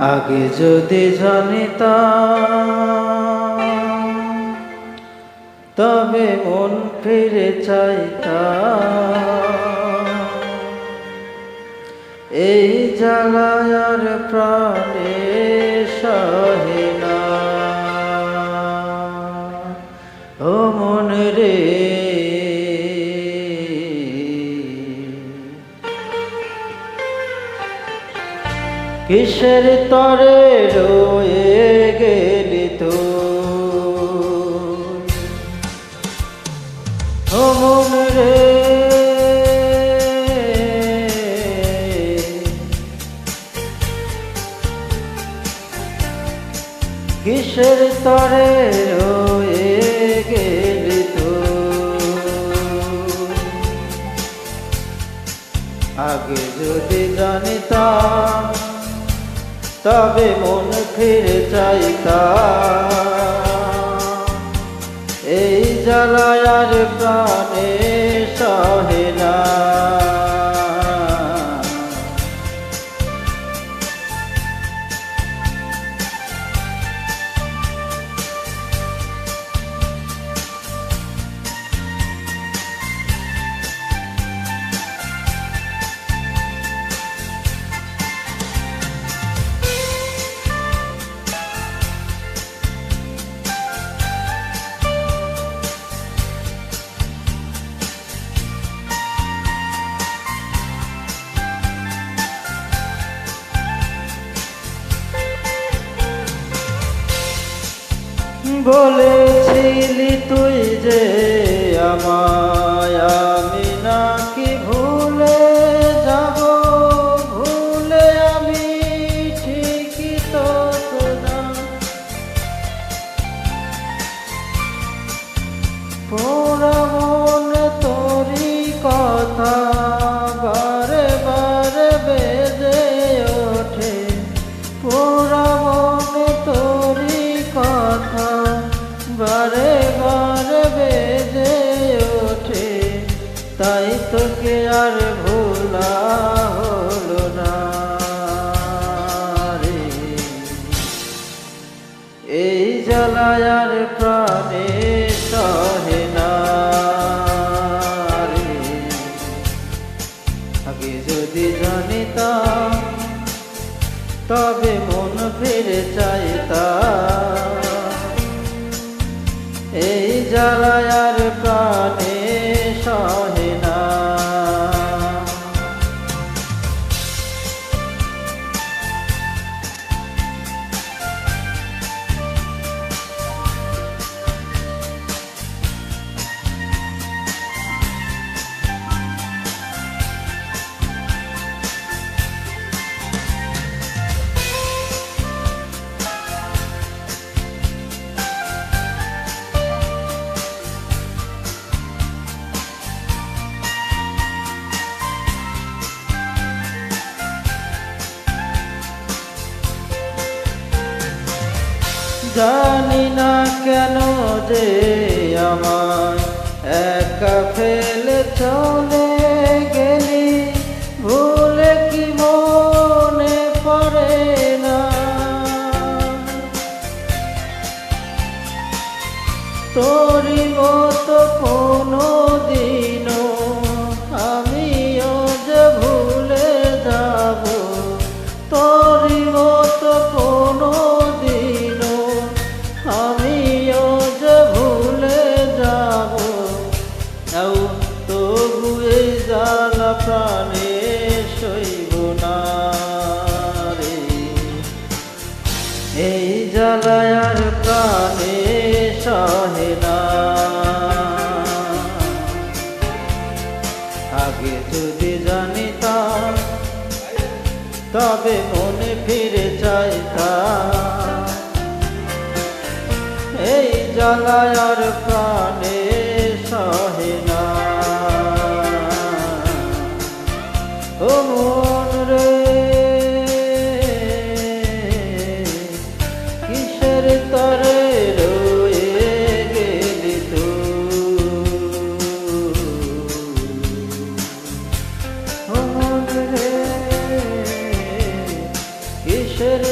আগে যদি জানিতাম তবে মন ফিরে চাইতাম। এই জ্বালায়ার প্রাণে কিসের তরে রয়ে গেলি তো? মন রে, কিসের তরে রয়ে গেলি তো? আগে যদি জানিতাম তবে মন ফিরে চাইতা এই জ্বালায়ার প্রাণে বলেছিলি তুই যে আমায় তোকে আর ভোলা হলো না রে এই জ্বালায়ার প্রাণে সহে না। আগে যদি জানিতাম, তবে মন ফিরে চাইতাম এই জ্বালায়ার প্রাণে সহে জানি না কেন যে আমার একা ফেলে চলে গেলি। ভুলে কি মনে পড়ে না? তোরি মতো কোনো দিনও এও তবু এই জ্বালা প্রাণে সইব না রে। এই জ্বালায়ার প্রাণে সহে না। আগে যদি জানিতাম, তবে মনে ফিরে চাইতাম। এই জ্বালায়ার প্রাণে সহে কিসের